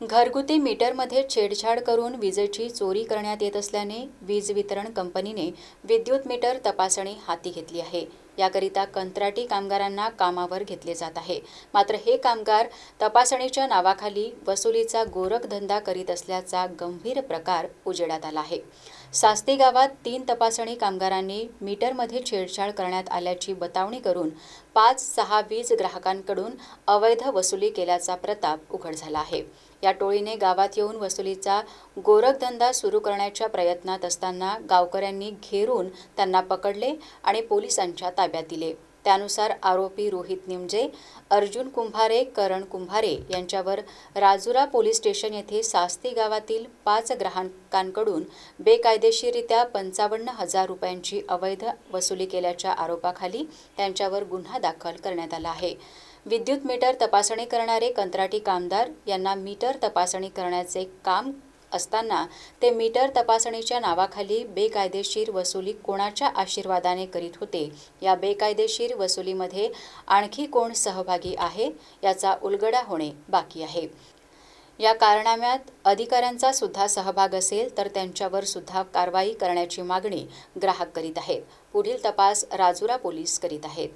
घरगुती मीटरमध्ये छेडछाड करून विजेची चोरी करण्यात येत असल्याने वीज वितरण कंपनीने विद्युत मीटर तपासणी हाती घेतली आहे. याकरिता कंत्राटी कामगारांना कामावर घेतले जात आहे. मात्र हे कामगार तपासणीच्या नावाखाली वसुलीचा गोरखधंदा करीत असल्याचा गंभीर प्रकार उजेडात आला आहे. सास्ती गावात तीन तपासणी कामगारांनी मीटरमध्ये छेडछाड करण्यात आल्याची बतावणी करून पाच सहा वीज ग्राहकांकडून अवैध वसुली केल्याचा प्रताप उघड झाला आहे. या टोळीने गावात येऊन वसुलीचा गोरखधंदा सुरू करण्याच्या प्रयत्नात असताना गावकऱ्यांनी घेरून त्यांना पकडले आणि पोलिसांच्या ताब्यात ताब्यात दिले. त्यानुसार आरोपी रोहित निमजे अर्जुन कुंभारे करण कुंभारे यांच्यावर राजुरा पोलीस स्टेशन येथे सास्ती गावातील पाच ग्राहकांकडून बेकायदेशीररित्या पंचावन्न हजार रुपयांची अवैध वसुली केल्याच्या आरोपाखाली त्यांच्यावर गुन्हा दाखल करण्यात आला आहे. विद्युत मीटर तपासणी करणारे कंत्राटी कामदार यांना मीटर तपासणी करण्याचे काम असताना ते मीटर तपासणीच्या नावाखाली बेकायदेशीर वसुली कोणाच्या आशीर्वादाने करीत होते? या बेकायदेशीर वसुलीमध्ये आणखी कोण सहभागी आहे? याचा उलगडा होणे बाकी आहे. या कारनाम्यात अधिकाऱ्यांचा सुद्धा सहभाग असेल तर त्यांच्यावर सुद्धा कारवाई करण्याची मागणी ग्राहक करीत आहेत. पुढील तपास राजुरा पोलीस करीत आहेत.